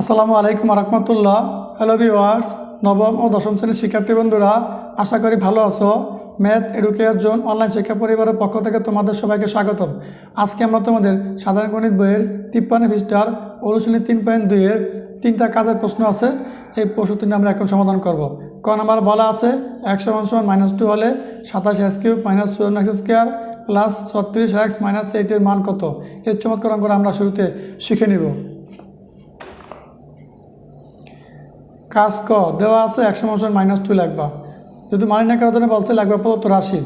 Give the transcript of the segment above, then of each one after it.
আসসালামু আলাইকুম রহমতুল্লাহ hello viewers নবম ও দশম শ্রেণির শিক্ষার্থী বন্ধুরা, আশা করি ভালো আছো। ম্যাথ এডুকেয়ার জোন অনলাইন শিক্ষা পরিবারের পক্ষ থেকে তোমাদের সবাইকে স্বাগতম। আজকে আমরা তোমাদের সাধারণ গণিত বইয়ের তিপ্পান্ন পৃষ্ঠার অনুশীলনী তিন পয়েন্ট দুইয়ের তিনটা কাজের প্রশ্ন আছে। এই প্রশ্নটি আমরা এখন সমাধান করব। ক নাম্বার বলা আছে, একশো ওয়ান সমান মাইনাস টু হলে সাতাশ এক্স কিউব মাইনাস চুয়ান্ন এক্স স্কোয়ার প্লাস ছত্রিশ এক্স মাইনাস এইটের মান কত? এর চমৎকার অঙ্কটা আমরা শুরুতে শিখে নিব। কাজ ক, দেওয়া আছে, একশো মাসের মাইনাস টু লাগবা। যদি মানি না জন্য বলছে, লাগবে প্রদত্ত রাশি।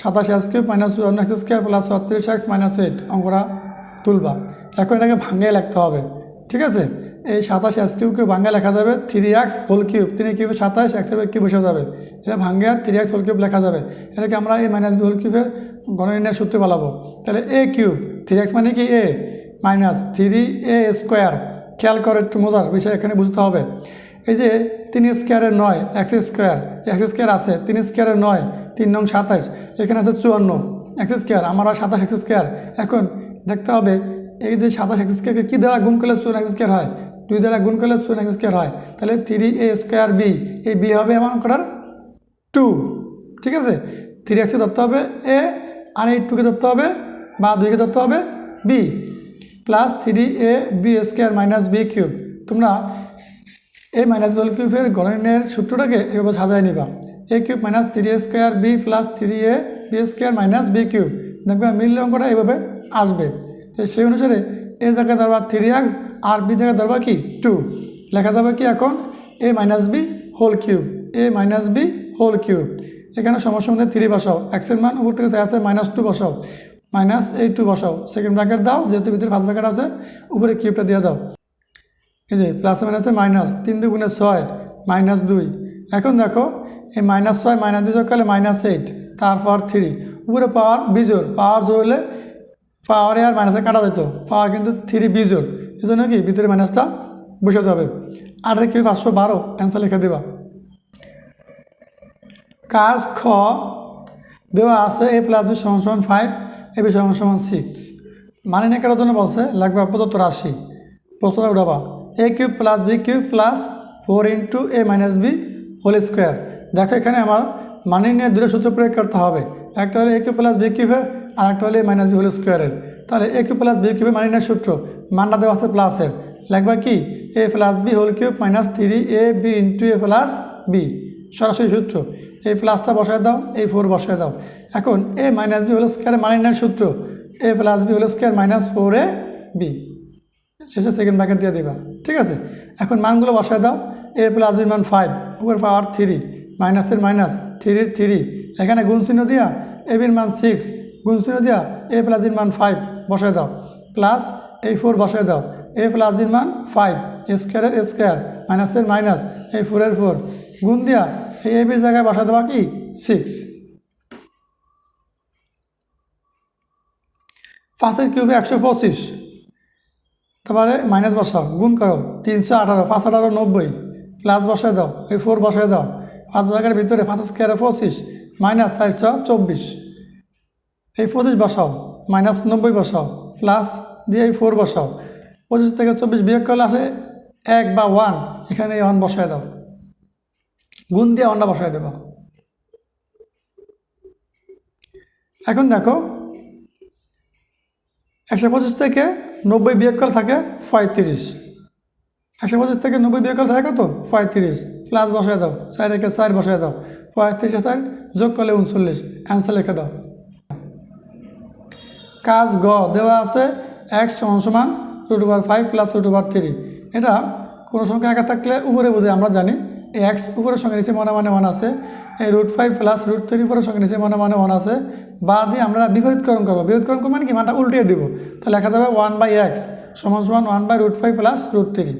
সাতাশ এক্স কিউব মাইনাস চুয়ান্ন এক্স স্কোয়ার প্লাস ছত্রিশ এক্স মাইনাস এইট অঙ্করা তুলবা। এখন এটাকে ভাঙে লিখতে হবে, ঠিক আছে? এই সাতাশ এক্স কিউবকে ভাঙে লেখা যাবে থ্রি এক্স হোল কিউব তিন কিউবে সাতাশ এক্সের কি বসে যাবে। এটা ভাঙে থ্রি এক্স হোল কিউব লেখা যাবে। এটাকে আমরা এই মাইনাস বি হোল কিউবের গণনির্ণয় সূত্রে বলাবো তাহলে এ কিউব থ্রি এক্স মানে কি A minus three A square খেয়াল করে একটু মজার বিষয় এখানে বুঝতে হবে। এই যে তিন স্কোয়ারের নয় এক্স স্কোয়ার এক্স স্কোয়ার আছে, তিন স্কোয়ারের নয়, তিন নং সাতাশ এখানে আছে চুয়ান্ন এক্স স্কোয়ার, আমার আর সাতাশ এক্স স্কোয়ার। এখন দেখতে হবে, এই যে সাতাশ এক্স স্কোয়ারকে কী দ্বারা গুণ করলে চুয়ান্ন এক্স স্কোয়ার হয়? দুই দ্বারা গুণ করলে চুয়ান্ন এক্স স্কোয়ার হয়। তাহলে থ্রি এ স্কোয়ার বি এই বি হবে আমার করার টু ঠিক আছে? থ্রি এক্সকে ধরতে হবে এ আর এই টুকে ধরতে হবে, বা দুইকে ধরতে হবে B plus three A B square minus B cube তোমরা এই মাইনাস বল কিউবের গণনের সূত্রটাকে এভাবে সাজায় নিবা। A cube minus three A square B plus three A B square minus B cube দেখবে মিললে অঙ্কটা এভাবে আসবে। তো সেই অনুসারে এ জায়গায় ধরবা থ্রি এক্স আর বি জায়গায় ধরবা কি টু লেখা যাবে কি এখন? A minus B whole cube A minus B whole cube এখানে সমস্যা মধ্যে থ্রি বসাও। এক্সের মান উপর থেকে আছে মাইনাস টু বসাও। মাইনাস এই টু বসাও। সেকেন্ড ব্র্যাকেট দাও, যেহেতু ভিতরে ফার্স্ট ব্র্যাকেট আছে, উপরে কিউবটা দিয়ে দাও। এই যে প্লাস মাইনাসে মাইনাস তিন দুগুণে ছয় মাইনাস দুই। এখন দেখো, এই মাইনাস ছয় মাইনাস দুই করলে মাইনাস এইট তারপর থ্রি উপরে পাওয়ার বিজোর পাওয়ার জোর হলে পাওয়ারে আর মাইনাসে কাটা যেত। পাওয়ার কিন্তু থ্রি বিজোর এই জন্য কি? ভিতরে মাইনাসটা বসে যাবে। আর কি পাঁচশো বারো? অ্যান্সার লিখে দেবা। কাজ খ, দেওয়া আছে এ প্লাস বি সমান সমান ফাইভ এ বি সমান সমান সিক্স মানে না করার জন্য বলছে, লাগবে প্রদত্ত রাশি প্রশ্নটা উঠাবা। A cube plus B cube plus four into A minus B whole square দেখো এখানে আমার মানে নিয়ে দুটো সূত্র প্রয়োগ করতে হবে। একটা হলো এ কিউব প্লাস বি কিউবের আর একটা হলো এ মাইনাস বি হোল স্কোয়ারের তাহলে এ কিউব প্লাস বি কিউবের মানে নিয়ে সূত্র, মানটা দেওয়া আছে প্লাসের লাগবে কি? A plus B whole cube minus three A B into A plus B সরাসরি সূত্র। এই প্লাসটা বসায় দাও এই ফোর বসায় দাও। এখন A minus B whole square মানে নেয় সূত্র। A plus B whole square minus four A B শেষে সেকেন্ড ব্র্যাকেট দিয়ে দিবা। ঠিক আছে? এখন মানগুলো বসায় দাও। এ প্লাস বির মান ফাইভ উপর পাওয়ার থ্রি মাইনাসের মাইনাস থ্রির থ্রি এখানে গুণ চিহ্ন দিয়া এ বির মান সিক্স গুণ চিহ্ন দিয়া এ প্লাস বির মান ফাইভ বসায় দাও। প্লাস এই ফোর বসায় দাও। এ প্লাস বির মান ফাইভ স্কোয়ারের স্কোয়ার মাইনাসের মাইনাস এই ফোরের ফোর গুণ দিয়া এই এ বির জায়গায় বসায় দেওয়া কি? সিক্স পাঁচের কিউবে একশো পঁচিশ। তারপরে মাইনাস বসাও, গুণ করো, তিনশো আঠারো, পাঁচ আঠারো, নব্বই প্লাস বসায় দাও, এই ফোর বসায় দাও, পাঁচ জায়গার ভিতরে পাঁচ স্কোয়ারে পঁচিশ মাইনাস চারশো চব্বিশ। এই পঁচিশ বসাও মাইনাস নব্বই বসাও প্লাস দিয়ে এই ফোর বসাও। পঁচিশ থেকে চব্বিশ বিয়োগ করলে আসে এক বা ওয়ান এখানে ওয়ান বসায় দাও। গুণ দিয়ে ওয়ানটা বসায় দেবো। এখন দেখো, একশো পঁচিশ থেকে নব্বই বিয়োগ করে থাকে পঁয়ত্রিশ। একশো পঁচিশ থেকে নব্বই বিয়োগ করে থাকে কত? পঁয়ত্রিশ। প্লাস বসায় দাও। চার একে চার বসায় দাও। পঁয়ত্রিশ চার যোগ করলে উনচল্লিশ। অ্যান্সার লিখে দাও। কাজ গ। দেওয়া আছে এক সমান সমান root over five plus root over three এটা কোনো সংখ্যা একা থাকলে উপরে বুঝে, আমরা জানি। এক্স উপরের সঙ্গে নিচে মনে মানে ওয়ান আছে, এই root five plus root three উপরের সঙ্গে নিচে মনে মানে ওয়ান আছে বা দিয়ে আমরা বিপরীতকরণ করব। বিপরীতকরণ করব মানে কি? মানটা উল্টিয়ে দেবো। তাহলে লেখা যাবে ওয়ান বাই এক্স সমান সমান one by root five plus root three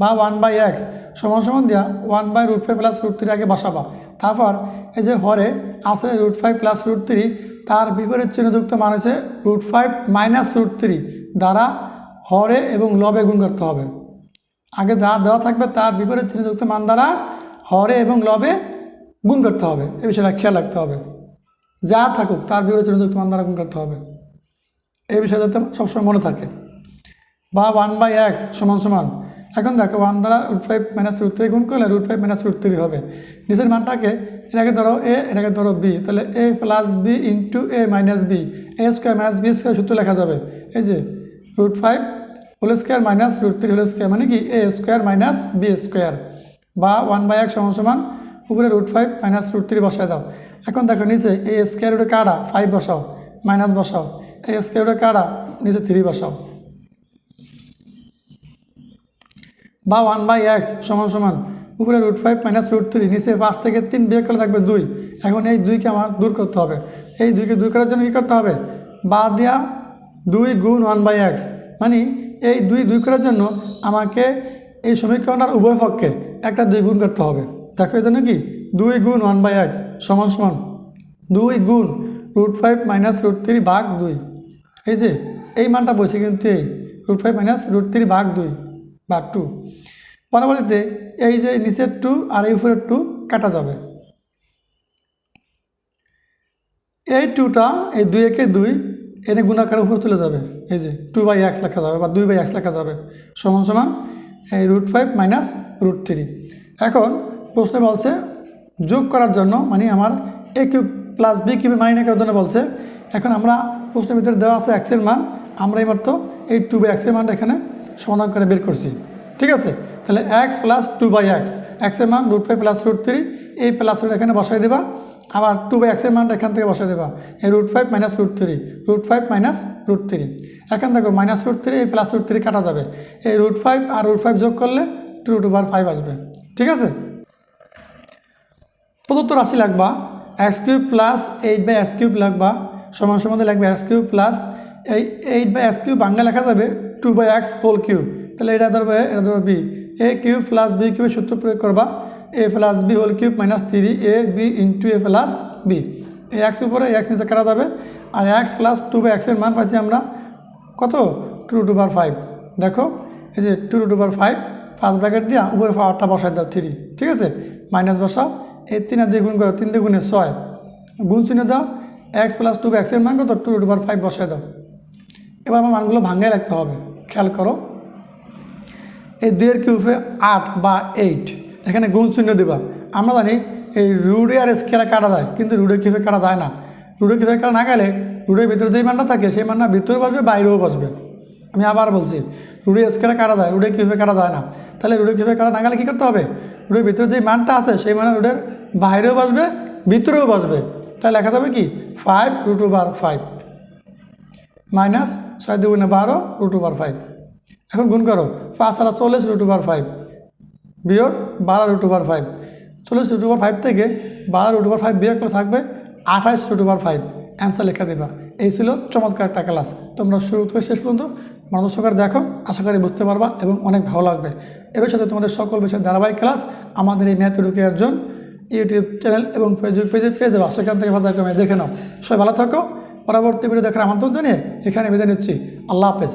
বা ওয়ান বাই এক্স সমান সমান দিয়া one by root five plus root three আগে বসাবা। তারপর এই যে হরে আছে root five plus root three তার বিপরীত চিহ্নযুক্ত মান root five minus root three দ্বারা হরে এবং লবে গুণ করতে হবে। আগে যা দেওয়া থাকবে তার বিপরীত চিহ্নযুক্ত মান দ্বারা হরে এবং লবে গুণ করতে হবে। এ বিষয়টা খেয়াল রাখতে হবে। যা থাকুক তার বিপরীত চিহ্নযুক্ত মান দ্বারা গুণ করতে হবে। এই বিষয়টা যাতে সবসময় মনে থাকে। বা ওয়ান বাই এক্স সমান সমান। এখন দেখো ওয়ান দ্বারা root five minus root three গুণ করলে root five minus root three হবে। নিচের মানটাকে এটাকে ধরো এ এটাকে ধরো বি, তাহলে A plus B into A minus B. A square minus B square সূত্র লেখা যাবে। এই যে root five whole square minus root three whole square মানে কি? A square minus B square. বা ওয়ান বাই এক সমান সমান উপরে root five minus root three বসায় দাও। এখন দেখো নিচে, এ স্কোয়ার রুটে কারা? ফাইভ বসাও, মাইনাস বসাও। এ স্কোয়ার রুটে কারা? নিচে থ্রি বসাও। বা ওয়ান বাই এক্স সমান সমান উপরে root five minus root three, নিচে পাঁচ থেকে তিন বিয়োগ করলে থাকবে দুই। এখন এই দুইকে আমার দূর করতে হবে। এই দুইকে দূর করার জন্য কী করতে হবে? বা দেওয়া দুই গুণ ওয়ান বাই এক্স মানে এই দুই দুই করার জন্য আমাকে এই সমীকরণটার উভয় পক্ষে একটা দুই গুণ করতে হবে। দেখো এই জন্য কি? দুই গুণ ওয়ান বাই এক্স সমান সমান দুই গুণ root five minus root three ভাগ দুই। এই যে, এই মানটা বলছে কিন্তু এই root five minus root three ভাগ দুই ভাগ টু পরবর্তীতে এই যে নিচের টু আর এই উপরের টু কাটা যাবে। এই টুটা এই দুই একে দুই এনে গুণাকার উপর তুলে যাবে। এই যে টু বাই এক্স লেখা যাবে বা দুই বাই এক্স লেখা যাবে। সমান সমান এই root five minus root three এখন প্রশ্নে বলছে, যোগ করার জন্য মানে আমার এ কিউব প্লাস বি কিউবে মাইনে করার জন্য বলছে। এখন আমরা প্রশ্নের ভিতরে দেওয়া আছে এক্সের মান। আমরা এই মাত্র এই টু বাই এক্সের মানটা এখানে সমাধান করে বের করছি। ঠিক আছে? তাহলে x plus two by x এক্সের মান root five plus root three এই প্লাস রুট এখানে বসাই দেবা। আবার টু বাই এক্সের মানটা এখান থেকে বসাই দেবা। এই root five minus root three root five minus root three এখান দেখো মাইনাস রুট থ্রি এই প্লাস রুট থ্রি কাটা যাবে। এই রুট ফাইভ আর রুট ফাইভ যোগ করলে টু রুট ওভার ফাইভ আসবে। ঠিক আছে? প্রদত্ত রাশি লাগবা x cube plus eight by x cube লাগবা, সমান সমাধে লাগবে এক্স কিউব প্লাস এই এইট বাই এক্স কিউব বাংলা লেখা যাবে two by x whole cube তাহলে এটা ধরবে এটা ধরবে B A cube plus B কিউবের সূত্র প্রয়োগ করবা A plus B whole cube minus three A B into A plus B এই এক্স উপরে এক্স নিচে কাটা যাবে। আর এক্স প্লাস টু বাই এক্সের মান পাচ্ছি আমরা কত? টু টু বার ফাইভ দেখো, এই যে টু টু বার ফাইভ ফার্স্ট ব্র্যাকেট দিয়া উপরে পাওয়ারটা বসাই দাও থ্রি ঠিক আছে? মাইনাস বসাও। এই তিন আর দিয়ে গুণ করো, তিন দিয়ে গুণে ছয়। গুণ চিহ্ন দাও। এক্স প্লাস টু এক্সের মান কত? টু টু বার ফাইভ বসাই দাও। এবার আমার মানগুলো ভাঙাই রাখতে হবে। খেয়াল করো। এই দুইয়ের কিউফে আট বা এইট এখানে গুণ চিহ্ন দেবা। আমরা জানি এই রুডে আর স্কেয়ারে কাটা যায়, কিন্তু রুডে কীভাবে কাটা যায় না? রুডে কীভাবে কাটা না গেলে রুডের ভিতরে যেই মানটা থাকে, সেই মানটা ভিতরে বসবে, বাইরেও বসবে। আমি আবার বলছি, রুডে স্কেয়ারে কাটা যায়, রুডে কীভাবে কাটা যায় না? তাহলে রুডে কীভাবে কাটা না গেলে কী করতে হবে? রুডের ভিতরে যেই মানটা আছে, সেই মানে রুডের বাইরেও বসবে, ভিতরেও বসবে। তাহলে লেখা যাবে কি? Five root over five minus ছয় দুগুণে বারো রুট ওভার ফাইভ এখন গুণ করো, পাঁচ আর চল্লিশ রুট ওভার ফাইভ বিয়োগ বারো রুট ওভার ফাইভ চল্লিশ রুট ওভার ফাইভ থেকে বারো রুট ওভার ফাইভ বিয়োগ করে থাকবে আঠাশ রুট ওভার ফাইভ অ্যান্সার লেখা দেবা। এই ছিল চমৎকার একটা ক্লাস তোমরা শুরু থেকে শেষ পর্যন্ত মানুষ সহকারে দেখো, আশা করি বুঝতে পারবা এবং অনেক ভালো লাগবে। এর সাথে তোমাদের সকল বিষয়ের ধারাবাহিক ক্লাস আমাদের এই ম্যাথ রুকি একজন ইউটিউব চ্যানেল এবং ফেসবুক পেজে পেয়ে যাবা। সেখান থেকে ভালো দেখে নাও। সবাই ভালো থাকো। পরবর্তী ভিডিও দেখার আমন্ত্রণ জানিয়ে এখানে বেঁধে নিচ্ছি। আল্লাহ হাফেজ।